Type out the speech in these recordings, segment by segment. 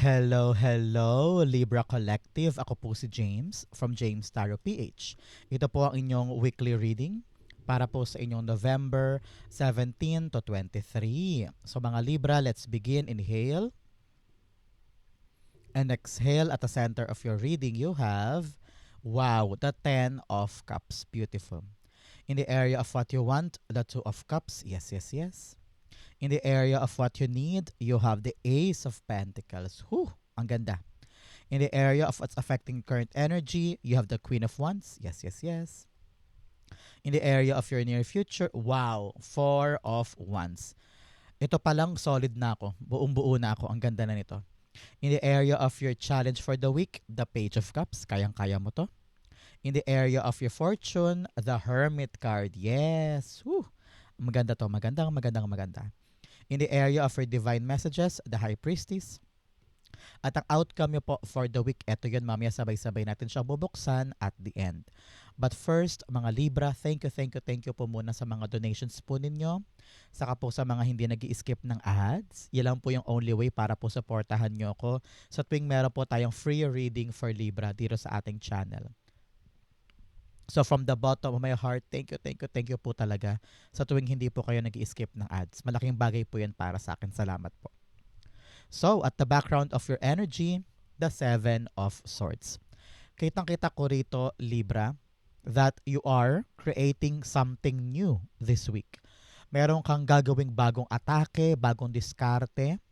Hello, hello, Libra Collective. Ako po si James from James Tarot PH. Ito po ang inyong weekly reading para po sa inyong November 17 to 23. So mga Libra, let's begin. Inhale. And exhale at the center of your reading, you have, wow, the 10 of Cups. Beautiful. In the area of what you want, the 2 of Cups. Yes, yes, yes. In the area of what you need, you have the Ace of Pentacles. Whew, ang ganda. In the area of what's affecting current energy, you have the Queen of Wands. Yes, yes, yes. In the area of your near future, wow, Four of Wands. Ito pa lang, solid na ako. Buong-buo na ako. Ang ganda na nito. In the area of your challenge for the week, the Page of Cups. Kayang-kaya mo to. In the area of your fortune, the Hermit card. Yes. Whew. Maganda to. Maganda, maganda, maganda in the area of your divine messages, the High Priestess. At ang outcome nyo po for the week, eto yun mamaya sabay-sabay natin siya bubuksan at the end. But first, mga Libra, thank you, thank you, thank you po muna sa mga donations po ninyo. Saka po sa mga hindi nag skip ng ads. Yan lang po yung only way para po supportahan nyo ako sa tuwing meron po tayong free reading for Libra dito sa ating channel. So from the bottom of my heart, thank you, thank you, thank you po talaga sa tuwing hindi po kayo nag skip ng ads. Malaking bagay po yan para sa akin. Salamat po. So, at the background of your energy, the Seven of Swords. Kitang-kita ko rito, Libra, that you are creating something new this week. Meron kang gagawing bagong atake, bagong diskarte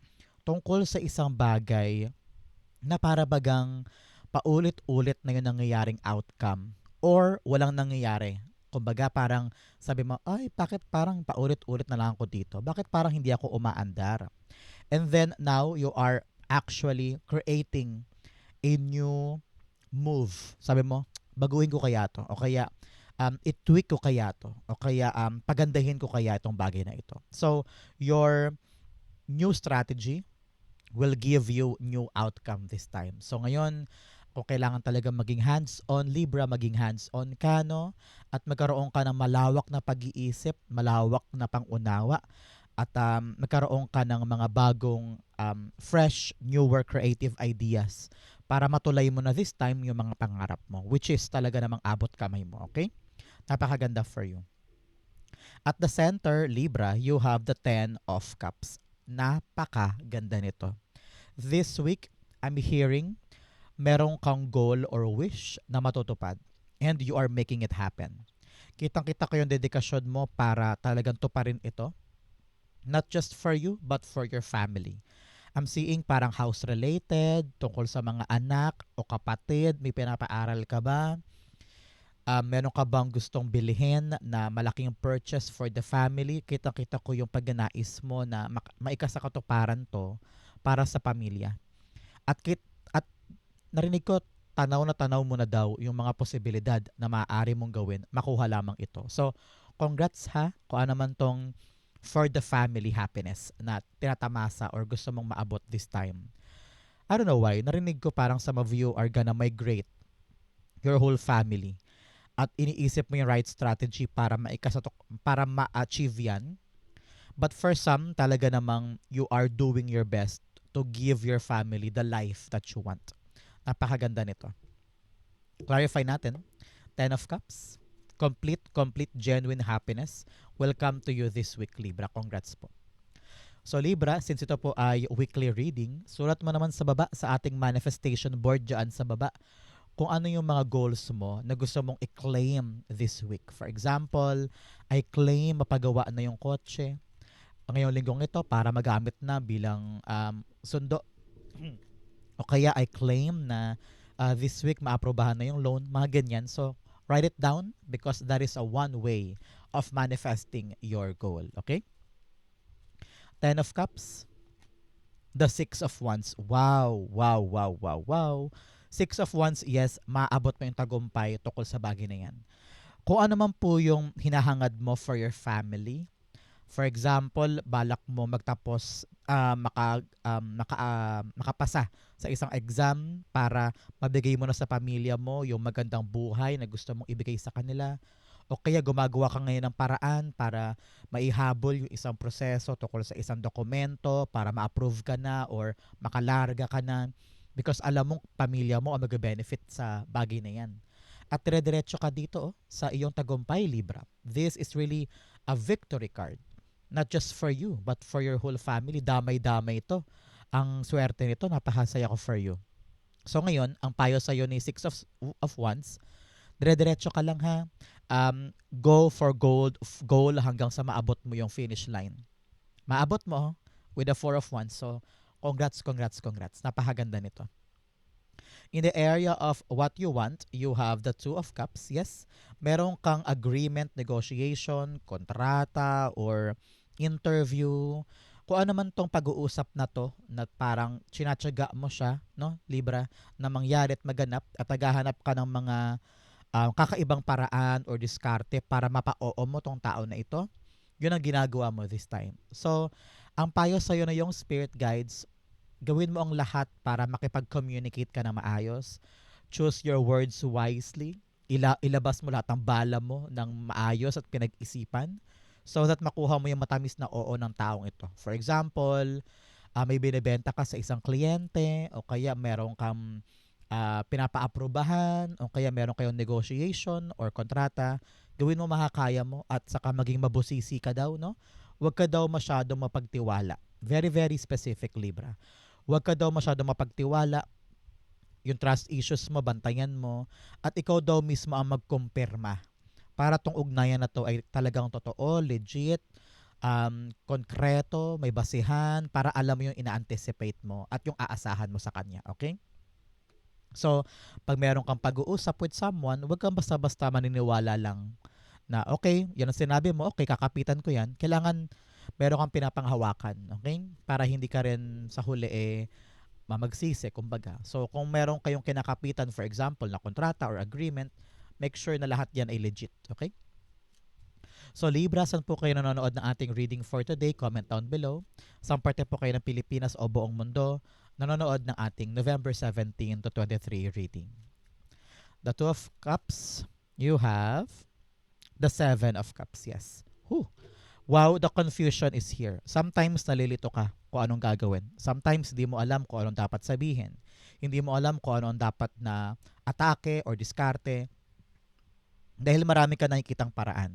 tungkol sa isang bagay na para bagang paulit-ulit na yung nangyayaring outcome or walang nangyayari. Kumbaga parang sabi mo, ay bakit parang paulit-ulit na lang ako dito? Bakit parang hindi ako umaandar? And then now you are actually creating a new move. Sabi mo, baguhin ko kaya to o kaya um, it-tweak ko kaya to o kaya um, pagandahin ko kaya itong bagay na ito. So, your new strategy will give you new outcome this time. So, ngayon, kung kailangan talaga maging hands-on Libra, maging hands-on ka, no? At magkaroon ka ng malawak na pag-iisip, malawak na pangunawa, at um, magkaroon ka ng mga bagong um, fresh, newer creative ideas para matulay mo na this time yung mga pangarap mo, which is talaga namang abot kamay mo, okay? Napakaganda for you. At the center, Libra, you have the Ten of Cups. Napakaganda nito. This week, I'm hearing meron kang goal or wish na matutupad and you are making it happen. Kitang-kita ko yung dedikasyon mo para talagang tuparin ito. Not just for you, but for your family. I'm seeing parang house-related, tungkol sa mga anak o kapatid, may pinapaaral ka ba? Um, meron ka bang gustong bilihin na malaking purchase for the family? Kita-kita ko yung pagnanais mo na ma- maikasa katuparan to para sa pamilya. At kit narinig ko tanaw na tanaw mo na daw yung mga posibilidad na maaari mong gawin, makuha lamang ito. So, congrats ha kung ano man tong for the family happiness na tinatamasa or gusto mong maabot this time. I don't know why, narinig ko parang of you are gonna migrate your whole family at iniisip mo yung right strategy para maikasatok, para ma-achieve yan. But for some, talaga namang you are doing your best to give your family the life that you want. Napakaganda nito. Clarify natin. Ten of Cups. Complete, complete, genuine happiness will come to you this week, Libra. Congrats po. So Libra, since ito po ay weekly reading, sulat mo naman sa baba sa ating manifestation board dyan sa baba kung ano yung mga goals mo na gusto mong i-claim this week. For example, I claim mapagawa na yung kotse. Ngayong linggong ito para magamit na bilang um, sundo o kaya I claim na uh, this week maaprobahan na yung loan, mga ganyan. So, write it down because that is a one way of manifesting your goal. Okay? Ten of Cups. The Six of Wands. Wow, wow, wow, wow, wow. Six of Wands, yes, maabot mo yung tagumpay tukol sa bagay na yan. Kung ano man po yung hinahangad mo for your family, For example, balak mo magtapos uh, maka, um, maka, uh, makapasa sa isang exam para mabigay mo na sa pamilya mo yung magandang buhay na gusto mong ibigay sa kanila. o kaya gumagawa ka ngayon ng paraan para maihabol yung isang proseso tungkol sa isang dokumento para ma-approve ka na or makalarga ka na because alam mong pamilya mo ang mag-benefit sa bagay na yan. At dire-diretso ka dito oh, sa iyong tagumpay, Libra. This is really a victory card. Not just for you, but for your whole family. Damay-damay ito. Ang swerte nito, napahasaya ko for you. So ngayon, ang payo sa iyo ni Six of, of Wands, dire-diretso ka lang ha. Um, go for gold, goal hanggang sa maabot mo yung finish line. Maabot mo with the Four of Wands. So, congrats, congrats, congrats. Napakaganda nito. In the area of what you want, you have the Two of Cups. Yes, meron kang agreement, negotiation, kontrata, or interview. Kung ano man tong pag-uusap na to, na parang sinatsaga mo siya, no, Libra, na mangyari at maganap at naghahanap ka ng mga um, kakaibang paraan or diskarte para mapa-oo mo tong tao na ito, yun ang ginagawa mo this time. So, ang payo sa'yo na yung spirit guides, gawin mo ang lahat para makipag-communicate ka na maayos. Choose your words wisely. Ila ilabas mo lahat ng bala mo ng maayos at pinag-isipan so that makuha mo yung matamis na oo ng taong ito. For example, uh, may binibenta ka sa isang kliyente o kaya meron kang uh, pinapa-aprobahan o kaya meron kayong negotiation or kontrata, gawin mo makakaya mo at saka maging mabusisi ka daw, no? Huwag ka daw masyadong mapagtiwala. Very, very specific, Libra. Huwag ka daw masyadong mapagtiwala. Yung trust issues mo, bantayan mo. At ikaw daw mismo ang magkumpirma para tong ugnayan na to ay talagang totoo, legit, um, konkreto, may basihan, para alam mo yung ina-anticipate mo at yung aasahan mo sa kanya. Okay? So, pag meron kang pag-uusap with someone, huwag kang basta-basta maniniwala lang na okay, yan ang sinabi mo, okay, kakapitan ko yan. Kailangan meron kang pinapanghawakan, okay? Para hindi ka rin sa huli eh mamagsisi, kumbaga. So, kung meron kayong kinakapitan, for example, na kontrata or agreement, make sure na lahat yan ay legit, okay? So, Libra, saan po kayo nanonood ng ating reading for today? Comment down below. Saan parte po kayo ng Pilipinas o buong mundo nanonood ng ating November 17 to 23 reading? The Two of Cups, you have the Seven of Cups, yes. Whew. Wow, the confusion is here. Sometimes nalilito ka kung anong gagawin. Sometimes hindi mo alam kung anong dapat sabihin. Hindi mo alam kung ano dapat na atake or diskarte. Dahil marami ka nakikitang paraan.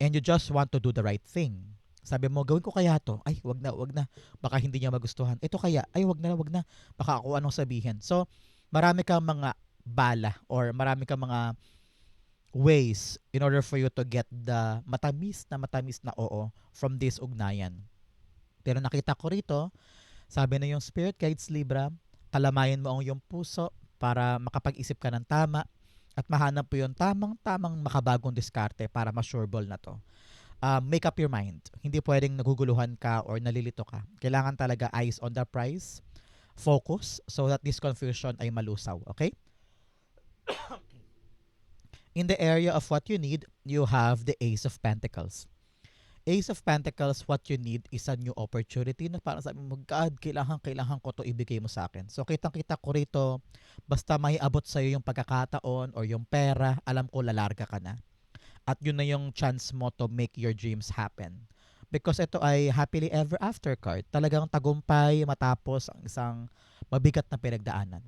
And you just want to do the right thing. Sabi mo, gawin ko kaya to. Ay, wag na, wag na. Baka hindi niya magustuhan. Ito kaya. Ay, wag na, wag na. Baka ako anong sabihin. So, marami kang mga bala or marami kang mga ways in order for you to get the matamis na matamis na oo from this ugnayan. Pero nakita ko rito, sabi na yung Spirit Guides Libra, kalamayan mo ang iyong puso para makapag-isip ka ng tama at mahanap po yung tamang-tamang makabagong diskarte para ma-sureball na to. Uh, make up your mind. Hindi pwedeng naguguluhan ka or nalilito ka. Kailangan talaga eyes on the prize, focus, so that this confusion ay malusaw. Okay? in the area of what you need, you have the Ace of Pentacles. Ace of Pentacles, what you need is a new opportunity na parang sabi mo, God, kailangan, kailangan ko to ibigay mo sa akin. So, kitang-kita ko rito, basta may abot sa'yo yung pagkakataon or yung pera, alam ko lalarga ka na. At yun na yung chance mo to make your dreams happen. Because ito ay happily ever after card. Talagang tagumpay matapos ang isang mabigat na pinagdaanan.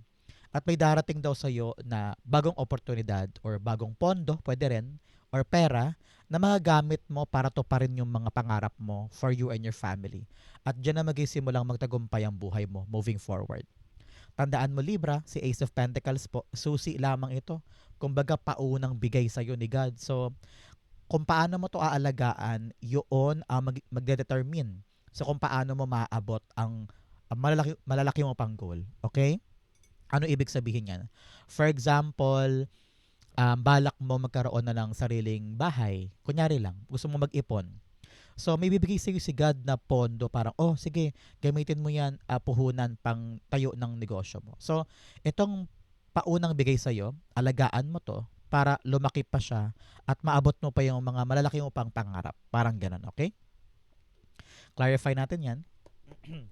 At may darating daw sa iyo na bagong oportunidad or bagong pondo, pwede rin, or pera na magagamit mo para to pa rin yung mga pangarap mo for you and your family. At dyan na magisimulang magtagumpay ang buhay mo moving forward. Tandaan mo Libra, si Ace of Pentacles po, susi lamang ito. Kumbaga paunang bigay sa iyo ni God. So, kung paano mo to aalagaan, yun ang mag- magde-determine sa so, kung paano mo maaabot ang, ang malalaki, malalaki mo pang goal. Okay? Ano ibig sabihin yan? For example, um, balak mo magkaroon na ng sariling bahay. Kunyari lang, gusto mo mag-ipon. So, may bibigay sa si God na pondo. Parang, oh, sige, gamitin mo yan, uh, puhunan pang tayo ng negosyo mo. So, itong paunang bigay sa iyo, alagaan mo to para lumaki pa siya at maabot mo pa yung mga malalaki mo pang pangarap. Parang ganun, okay? Clarify natin yan.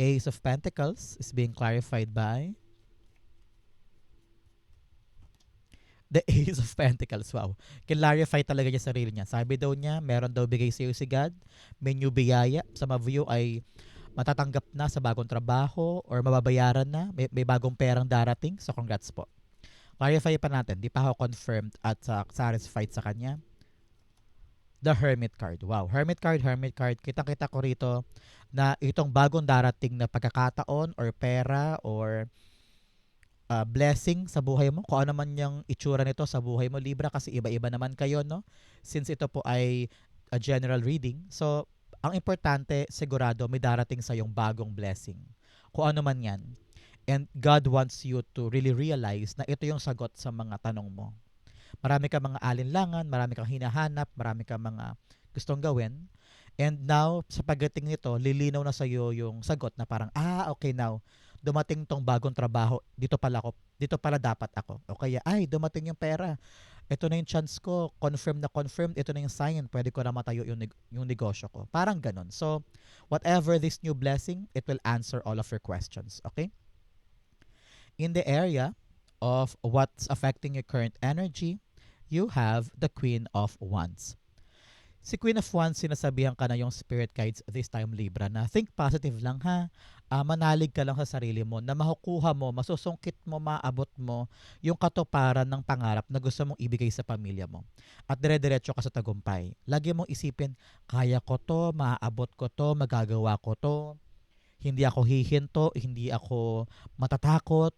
Ace of Pentacles is being clarified by The Ace of Pentacles, wow. Clarify talaga niya sarili niya. Sabi daw niya, meron daw bigay sa iyo si God. May new biyaya. Of you ay matatanggap na sa bagong trabaho or mababayaran na. May, may bagong perang darating. So, congrats po. Clarify pa natin. Di pa ako confirmed at uh, satisfied sa kanya. The Hermit card. Wow. Hermit card, Hermit card. Kitang-kita ko rito na itong bagong darating na pagkakataon or pera or uh, blessing sa buhay mo. Kung ano man yung itsura nito sa buhay mo, Libra, kasi iba-iba naman kayo, no? Since ito po ay a general reading. So, ang importante, sigurado, may darating sa yung bagong blessing. Kung ano man yan. And God wants you to really realize na ito yung sagot sa mga tanong mo. Marami kang mga alinlangan, marami kang hinahanap, marami kang mga gustong gawin. And now, sa pagdating nito, lilinaw na sa iyo yung sagot na parang, ah, okay now, dumating tong bagong trabaho, dito pala ako, dito pala dapat ako. O kaya, ay, dumating yung pera. Ito na yung chance ko, confirm na confirmed, ito na yung sign, pwede ko na matayo yung, yung negosyo ko. Parang ganun. So, whatever this new blessing, it will answer all of your questions. Okay? In the area of what's affecting your current energy, you have the Queen of Wands. Si Queen of Wands, sinasabihan ka na yung spirit guides this time Libra na think positive lang ha. Uh, manalig ka lang sa sarili mo na makukuha mo, masusungkit mo, maabot mo yung katuparan ng pangarap na gusto mong ibigay sa pamilya mo. At dire-diretso ka sa tagumpay. Lagi mong isipin, kaya ko to, maaabot ko to, magagawa ko to. Hindi ako hihinto, hindi ako matatakot,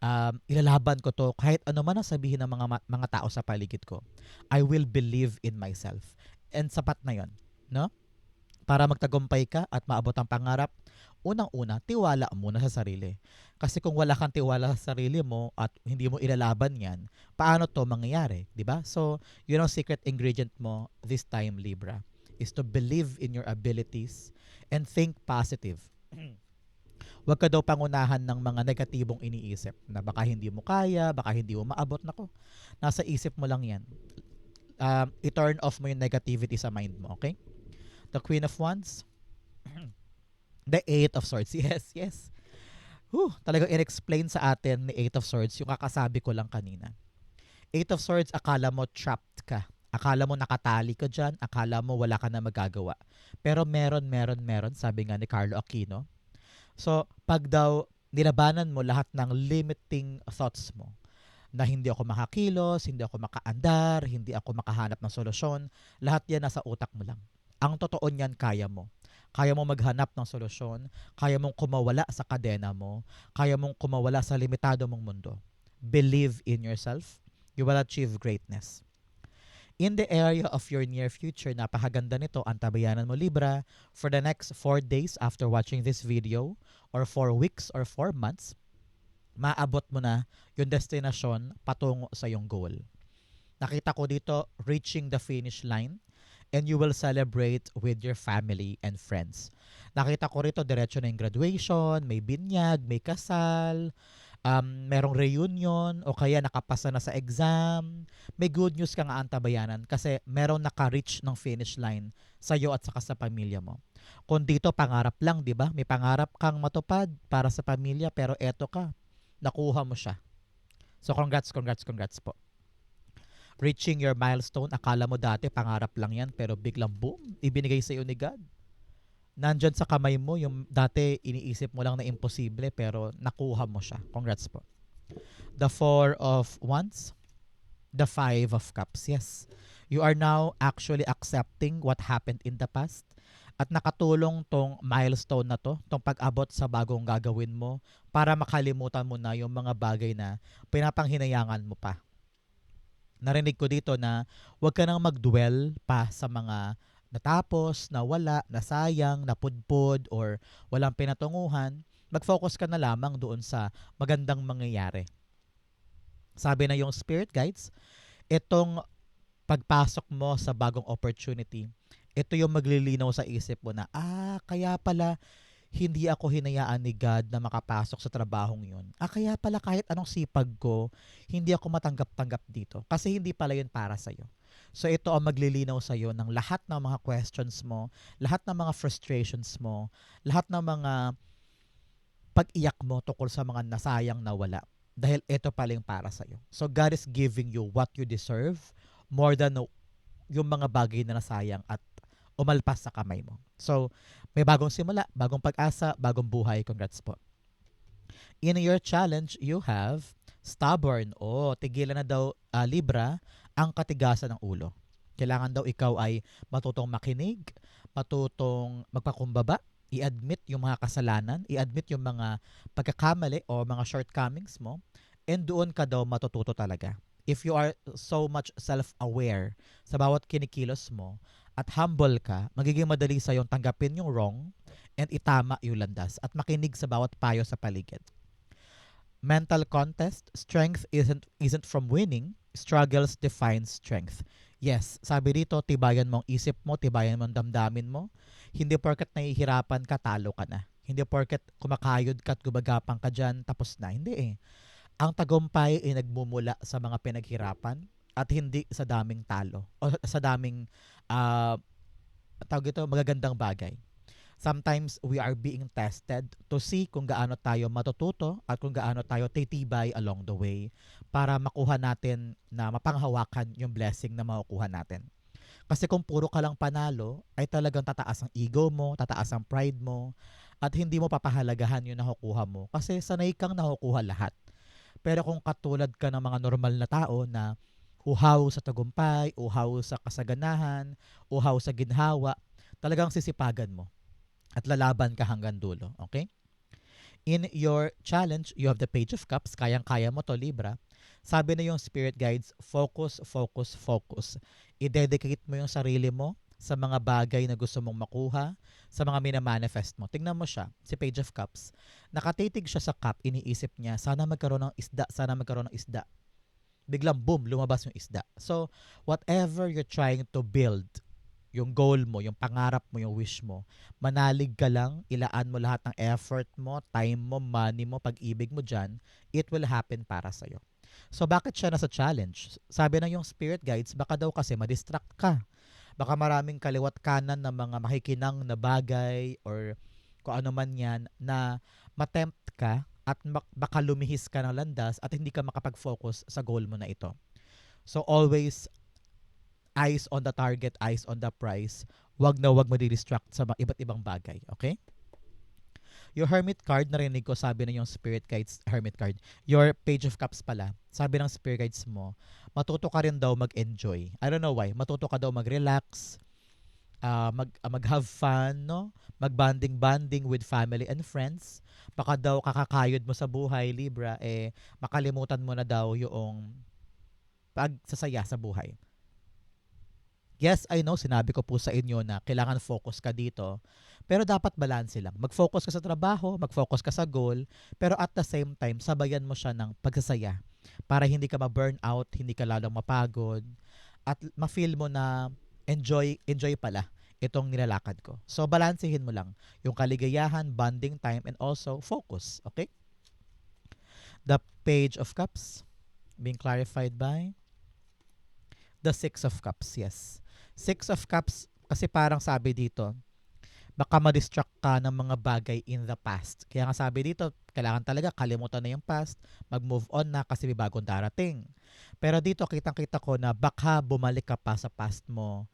um, ilalaban ko to kahit ano man ang sabihin ng mga mga tao sa paligid ko. I will believe in myself. And sapat na 'yon, no? Para magtagumpay ka at maabot ang pangarap, unang-una, tiwala muna sa sarili. Kasi kung wala kang tiwala sa sarili mo at hindi mo ilalaban 'yan, paano 'to mangyayari, ba? So, yun ang secret ingredient mo this time Libra is to believe in your abilities and think positive. Huwag ka daw pangunahan ng mga negatibong iniisip na baka hindi mo kaya, baka hindi mo maabot. Nako, nasa isip mo lang yan. Um, i-turn off mo yung negativity sa mind mo, okay? The Queen of Wands. The Eight of Swords. Yes, yes. Whew, talagang in-explain sa atin ni Eight of Swords yung kakasabi ko lang kanina. Eight of Swords, akala mo trapped ka. Akala mo nakatali ka dyan. Akala mo wala ka na magagawa. Pero meron, meron, meron, sabi nga ni Carlo Aquino, So, pag daw nilabanan mo lahat ng limiting thoughts mo, na hindi ako makakilos, hindi ako makaandar, hindi ako makahanap ng solusyon, lahat yan nasa utak mo lang. Ang totoo niyan, kaya mo. Kaya mo maghanap ng solusyon, kaya mong kumawala sa kadena mo, kaya mong kumawala sa limitado mong mundo. Believe in yourself, you will achieve greatness. In the area of your near future, napakaganda nito, antabayanan mo Libra, for the next 4 days after watching this video, or 4 weeks or 4 months, maabot mo na yung destination patungo sa yung goal. Nakita ko dito, reaching the finish line, and you will celebrate with your family and friends. Nakita ko rito, diretso na yung graduation, may binyag, may kasal, um, merong reunion o kaya nakapasa na sa exam, may good news ka nga antabayanan kasi merong naka-reach ng finish line sa iyo at saka sa pamilya mo. Kung dito pangarap lang, 'di ba? May pangarap kang matupad para sa pamilya pero eto ka, nakuha mo siya. So congrats, congrats, congrats po. Reaching your milestone, akala mo dati pangarap lang yan pero biglang boom, ibinigay sa iyo ni God nandyan sa kamay mo yung dati iniisip mo lang na imposible pero nakuha mo siya. Congrats po. The Four of Wands. The Five of Cups. Yes. You are now actually accepting what happened in the past. At nakatulong tong milestone na to, tong pag-abot sa bagong gagawin mo para makalimutan mo na yung mga bagay na pinapanghinayangan mo pa. Narinig ko dito na huwag ka nang mag-dwell pa sa mga natapos, nawala, nasayang, napudpod, or walang pinatunguhan, mag-focus ka na lamang doon sa magandang mangyayari. Sabi na yung spirit guides, itong pagpasok mo sa bagong opportunity, ito yung maglilinaw sa isip mo na, ah, kaya pala hindi ako hinayaan ni God na makapasok sa trabahong yun. Ah, kaya pala kahit anong sipag ko, hindi ako matanggap-tanggap dito. Kasi hindi pala yun para sa'yo. So ito ang maglilinaw sa iyo ng lahat ng mga questions mo, lahat ng mga frustrations mo, lahat ng mga pag-iyak mo tungkol sa mga nasayang nawala. dahil ito paling para sa'yo. So God is giving you what you deserve more than yung mga bagay na nasayang at umalpas sa kamay mo. So, may bagong simula, bagong pag-asa, bagong buhay. Congrats po. In your challenge, you have stubborn. O, tigilan na daw uh, Libra ang katigasan ng ulo. Kailangan daw ikaw ay matutong makinig, matutong magpakumbaba, i-admit yung mga kasalanan, i-admit yung mga pagkakamali o mga shortcomings mo, and doon ka daw matututo talaga. If you are so much self-aware sa bawat kinikilos mo at humble ka, magiging madali sa yung tanggapin yung wrong and itama yung landas at makinig sa bawat payo sa paligid. Mental contest, strength isn't isn't from winning, struggles define strength. Yes, sabi dito, tibayan mo ang isip mo, tibayan mo ang damdamin mo. Hindi porket nahihirapan ka, talo ka na. Hindi porket kumakayod ka at gumagapang ka dyan, tapos na. Hindi eh. Ang tagumpay ay nagmumula sa mga pinaghirapan at hindi sa daming talo o sa daming uh, tawag ito, magagandang bagay. Sometimes we are being tested to see kung gaano tayo matututo at kung gaano tayo titibay along the way para makuha natin na mapanghawakan yung blessing na makukuha natin. Kasi kung puro ka lang panalo, ay talagang tataas ang ego mo, tataas ang pride mo, at hindi mo papahalagahan yung nakukuha mo kasi sanay kang nakukuha lahat. Pero kung katulad ka ng mga normal na tao na uhaw sa tagumpay, uhaw sa kasaganahan, uhaw sa ginhawa, talagang sisipagan mo at lalaban ka hanggang dulo. Okay? In your challenge, you have the Page of Cups. Kayang-kaya mo to, Libra. Sabi na yung Spirit Guides, focus, focus, focus. I-dedicate mo yung sarili mo sa mga bagay na gusto mong makuha, sa mga minamanifest mo. Tingnan mo siya, si Page of Cups. Nakatitig siya sa cup, iniisip niya, sana magkaroon ng isda, sana magkaroon ng isda. Biglang boom, lumabas yung isda. So, whatever you're trying to build, yung goal mo, yung pangarap mo, yung wish mo, manalig ka lang, ilaan mo lahat ng effort mo, time mo, money mo, pag-ibig mo dyan, it will happen para sa'yo. So bakit siya nasa challenge? Sabi ng yung spirit guides, baka daw kasi madistract ka. Baka maraming kaliwat kanan na mga makikinang na bagay or kung ano man yan na matempt ka at baka lumihis ka ng landas at hindi ka makapag-focus sa goal mo na ito. So always eyes on the target, eyes on the prize. Wag na wag madi-distract sa iba't ibang bagay. Okay? Your Hermit card, narinig ko, sabi na yung Spirit Guides Hermit card. Your Page of Cups pala, sabi ng Spirit Guides mo, matuto ka rin daw mag-enjoy. I don't know why. Matuto ka daw mag-relax, uh, mag, uh, mag-have fun, no? Mag-bonding-bonding with family and friends. Baka daw kakakayod mo sa buhay, Libra, eh, makalimutan mo na daw yung pagsasaya sa buhay. Yes, I know, sinabi ko po sa inyo na kailangan focus ka dito. Pero dapat balance lang. Mag-focus ka sa trabaho, mag-focus ka sa goal, pero at the same time, sabayan mo siya ng pagsasaya para hindi ka ma-burn out, hindi ka lalong mapagod, at ma-feel mo na enjoy, enjoy pala itong nilalakad ko. So, balansehin mo lang yung kaligayahan, bonding time, and also focus. Okay? The Page of Cups being clarified by the Six of Cups. Yes. Six of Cups, kasi parang sabi dito, baka ma-distract ka ng mga bagay in the past. Kaya nga sabi dito, kailangan talaga kalimutan na yung past, mag-move on na kasi may bagong darating. Pero dito, kitang-kita ko na baka bumalik ka pa sa past mo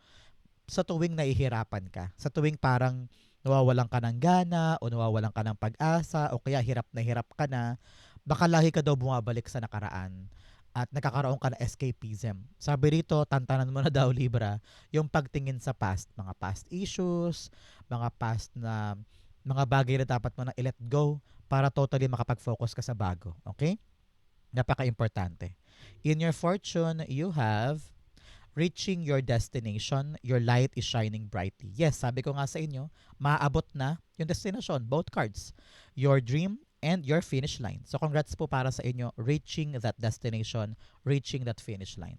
sa tuwing nahihirapan ka. Sa tuwing parang nawawalan ka ng gana o nawawalan ka ng pag-asa o kaya hirap na hirap ka na, baka lahi ka daw bumabalik sa nakaraan at nakakaroon ka ng escapism. Sabi rito, tantanan mo na daw Libra, yung pagtingin sa past, mga past issues, mga past na mga bagay na dapat mo na i-let go para totally makapag-focus ka sa bago. Okay? Napaka-importante. In your fortune, you have reaching your destination, your light is shining brightly. Yes, sabi ko nga sa inyo, maaabot na yung destination, both cards. Your dream and your finish line. So congrats po para sa inyo reaching that destination, reaching that finish line.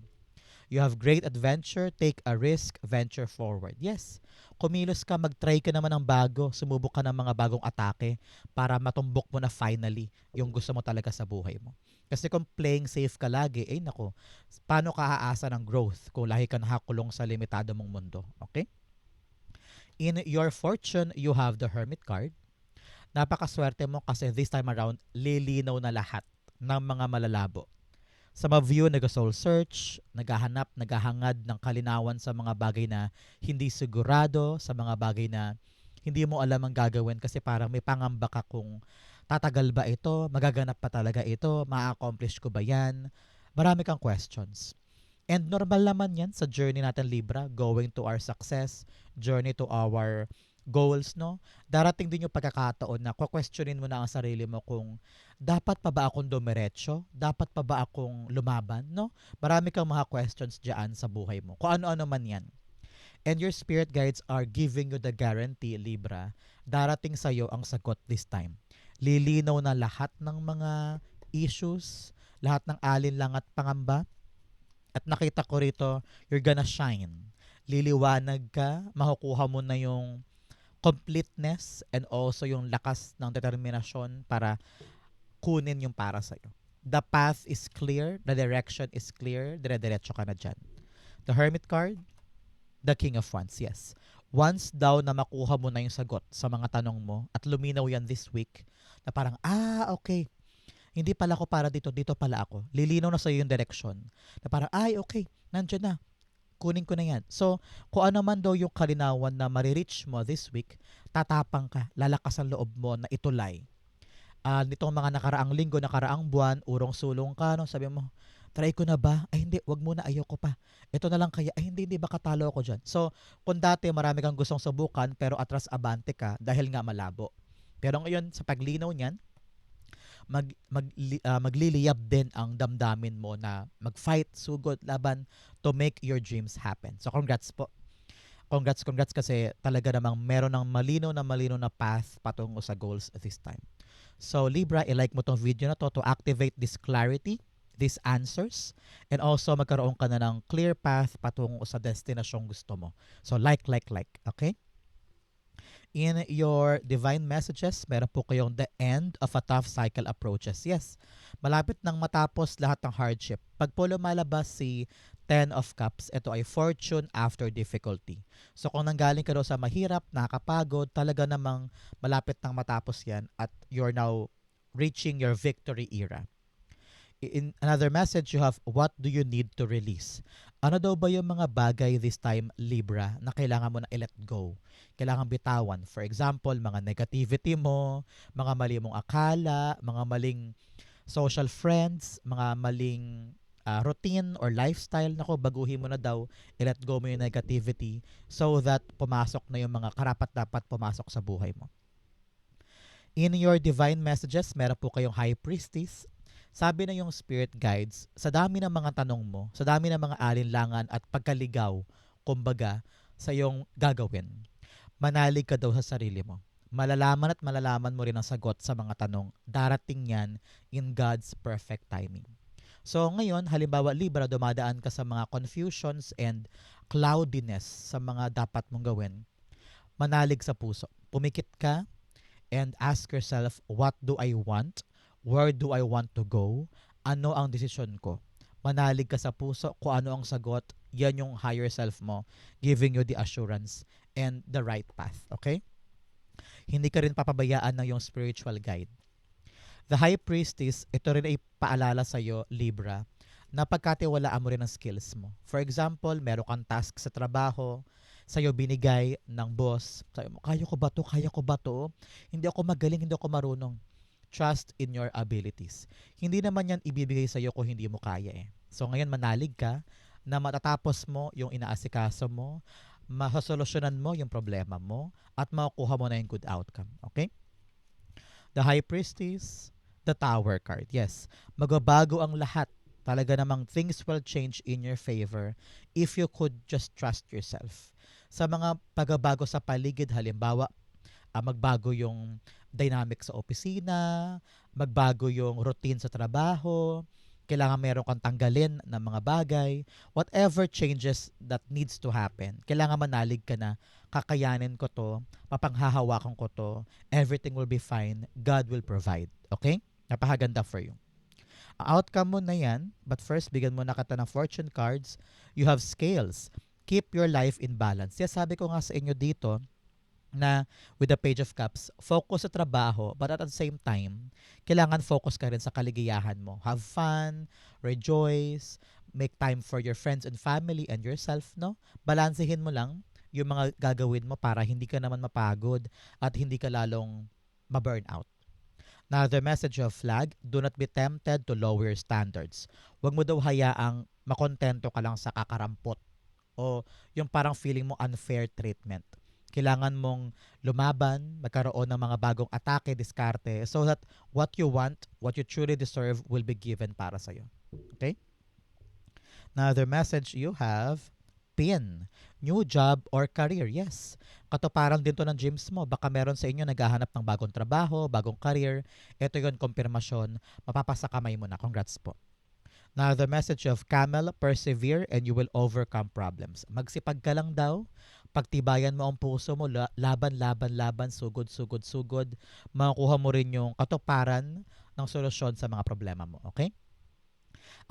You have great adventure, take a risk, venture forward. Yes, kumilos ka, mag-try ka naman ng bago, sumubok ka ng mga bagong atake para matumbok mo na finally yung gusto mo talaga sa buhay mo. Kasi kung playing safe ka lagi, eh nako, paano ka aasa ng growth kung lahi ka nakakulong sa limitado mong mundo? Okay? In your fortune, you have the Hermit card napakaswerte mo kasi this time around, lilinaw na lahat ng mga malalabo. Some of you nag-soul search, naghahanap, naghahangad ng kalinawan sa mga bagay na hindi sigurado, sa mga bagay na hindi mo alam ang gagawin kasi parang may pangamba ka kung tatagal ba ito, magaganap pa talaga ito, ma-accomplish ko ba yan? Marami kang questions. And normal naman yan sa journey natin Libra, going to our success, journey to our goals, no? Darating din yung pagkakataon na questionin mo na ang sarili mo kung dapat pa ba akong dumiretso? Dapat pa ba akong lumaban, no? Marami kang mga questions diyan sa buhay mo. Kung ano-ano man 'yan. And your spirit guides are giving you the guarantee, Libra, darating sa iyo ang sagot this time. Lilinaw na lahat ng mga issues, lahat ng alinlang at pangamba. At nakita ko rito, you're gonna shine. Liliwanag ka, makukuha mo na yung completeness and also yung lakas ng determinasyon para kunin yung para sa'yo. The path is clear, the direction is clear, dire-diretso ka na dyan. The Hermit card, the King of Wands, yes. Once daw na makuha mo na yung sagot sa mga tanong mo at luminaw yan this week, na parang, ah, okay, hindi pala ako para dito, dito pala ako. Lilinaw na sa'yo yung direction. Na parang, ay, okay, nandyan na kunin ko na yan. So, kung ano man daw yung kalinawan na marireach mo this week, tatapang ka, lalakas ang loob mo na itulay. Uh, nitong mga nakaraang linggo, nakaraang buwan, urong sulong ka, no? sabi mo, try ko na ba? Ay hindi, wag muna, ayoko pa. Ito na lang kaya, ay hindi, hindi, baka talo ako dyan. So, kung dati marami kang gustong subukan, pero atras abante ka dahil nga malabo. Pero ngayon, sa paglinaw niyan, mag, mag, uh, magliliyab din ang damdamin mo na mag-fight, sugod, laban to make your dreams happen. So congrats po. Congrats, congrats kasi talaga namang meron ng malino na malino na path patungo sa goals this time. So Libra, i-like mo tong video na to to activate this clarity, these answers, and also magkaroon ka na ng clear path patungo sa destinasyong gusto mo. So like, like, like. Okay? In your divine messages, meron po kayong the end of a tough cycle approaches. Yes, malapit nang matapos lahat ng hardship. Pag po lumalabas si Ten of Cups, ito ay fortune after difficulty. So kung nanggaling ka sa mahirap, nakakapagod, talaga namang malapit nang matapos yan at you're now reaching your victory era. In another message, you have what do you need to release? Ano daw ba yung mga bagay this time, Libra, na kailangan mo na i-let go? Kailangan bitawan. For example, mga negativity mo, mga mali mong akala, mga maling social friends, mga maling uh, routine or lifestyle. Nako, baguhin mo na daw, i-let go mo yung negativity so that pumasok na yung mga karapat-dapat pumasok sa buhay mo. In your divine messages, meron po kayong high priestess, sabi na yung spirit guides, sa dami ng mga tanong mo, sa dami ng mga alinlangan at pagkaligaw, kumbaga, sa iyong gagawin, manalig ka daw sa sarili mo. Malalaman at malalaman mo rin ang sagot sa mga tanong. Darating yan in God's perfect timing. So ngayon, halimbawa Libra, dumadaan ka sa mga confusions and cloudiness sa mga dapat mong gawin. Manalig sa puso. Pumikit ka and ask yourself, what do I want? Where do I want to go? Ano ang desisyon ko? Manalig ka sa puso kung ano ang sagot. Yan yung higher self mo giving you the assurance and the right path. Okay? Hindi ka rin papabayaan ng yung spiritual guide. The high priestess, ito rin ay paalala sa iyo, Libra, na pagkatiwalaan mo rin ang skills mo. For example, meron kang task sa trabaho, sa'yo binigay ng boss, sabi mo, kaya ko ba to? Kaya ko ba to? Hindi ako magaling, hindi ako marunong trust in your abilities. Hindi naman yan ibibigay sa iyo kung hindi mo kaya eh. So ngayon manalig ka na matatapos mo yung inaasikaso mo, masasolusyonan mo yung problema mo, at makukuha mo na yung good outcome. Okay? The High Priestess, the Tower card. Yes, magbabago ang lahat. Talaga namang things will change in your favor if you could just trust yourself. Sa mga pagbabago sa paligid, halimbawa, uh, magbago yung dynamic sa opisina, magbago yung routine sa trabaho, kailangan meron kang tanggalin ng mga bagay, whatever changes that needs to happen, kailangan manalig ka na, kakayanin ko to, mapanghahawakan ko to, everything will be fine, God will provide. Okay? Napakaganda for you. Ang outcome mo na yan, but first, bigyan mo na kita ng fortune cards. You have scales. Keep your life in balance. Yes, sabi ko nga sa inyo dito, na with the Page of Cups, focus sa trabaho, but at the same time, kailangan focus ka rin sa kaligayahan mo. Have fun, rejoice, make time for your friends and family and yourself, no? Balansehin mo lang yung mga gagawin mo para hindi ka naman mapagod at hindi ka lalong ma-burn out. Now, the message of flag, do not be tempted to lower your standards. Huwag mo daw hayaang makontento ka lang sa kakarampot o yung parang feeling mo unfair treatment. Kailangan mong lumaban, magkaroon ng mga bagong atake, diskarte, so that what you want, what you truly deserve will be given para sa'yo. Okay? Now, the message you have, pin, new job or career. Yes, katuparan din to ng gyms mo. Baka meron sa inyo naghahanap ng bagong trabaho, bagong career. Ito yon konfirmasyon. Mapapasa kamay mo na. Congrats po. Now, the message of camel, persevere and you will overcome problems. Magsipag ka lang daw. Pagtibayan mo ang puso mo, la- laban, laban, laban, sugod, sugod, sugod. Makukuha mo rin yung katuparan ng solusyon sa mga problema mo. Okay?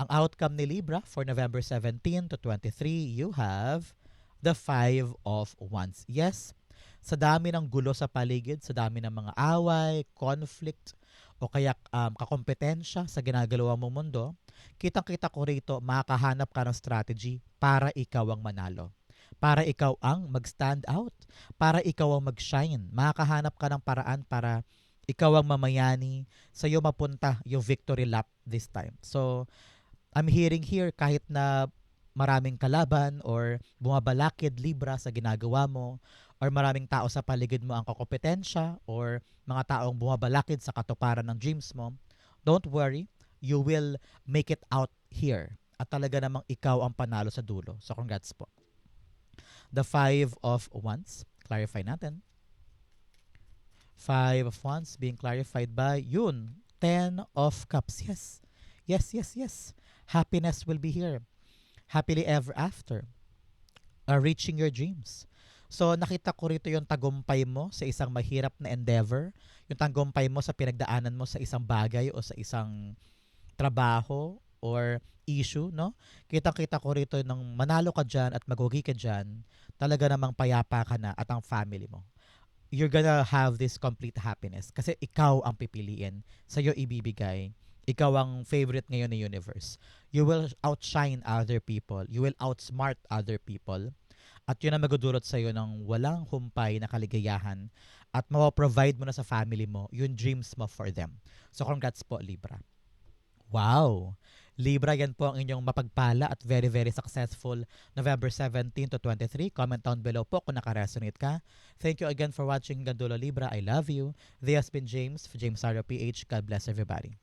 Ang outcome ni Libra for November 17 to 23, you have the Five of Wands. Yes, sa dami ng gulo sa paligid, sa dami ng mga away, conflict, o kaya um, kakompetensya sa ginagalawa mong mundo, kitang-kita ko rito, makahanap ka ng strategy para ikaw ang manalo. Para ikaw ang mag-stand out. Para ikaw ang mag-shine. Makakahanap ka ng paraan para ikaw ang mamayani, sa'yo mapunta yung victory lap this time. So, I'm hearing here kahit na maraming kalaban or bumabalakid libra sa ginagawa mo or maraming tao sa paligid mo ang kakompetensya or mga taong bumabalakid sa katuparan ng dreams mo, don't worry, you will make it out here. At talaga namang ikaw ang panalo sa dulo. So congrats po. The Five of Wands, clarify natin. Five of Wands being clarified by yun, Ten of Cups. Yes, yes, yes, yes happiness will be here. Happily ever after. Uh, reaching your dreams. So nakita ko rito yung tagumpay mo sa isang mahirap na endeavor, yung tagumpay mo sa pinagdaanan mo sa isang bagay o sa isang trabaho or issue, no? Kitang-kita ko rito nang manalo ka dyan at magugi ka dyan, talaga namang payapa ka na at ang family mo. You're gonna have this complete happiness kasi ikaw ang pipiliin, sa'yo ibibigay ikaw ang favorite ngayon ng universe. You will outshine other people. You will outsmart other people. At yun ang magdudulot sa'yo ng walang humpay na kaligayahan at mapaprovide mo na sa family mo yung dreams mo for them. So congrats po, Libra. Wow! Libra, yan po ang inyong mapagpala at very, very successful November 17 to 23. Comment down below po kung nakaresonate ka. Thank you again for watching Gandulo Libra. I love you. This has been James, James Saro PH. God bless everybody.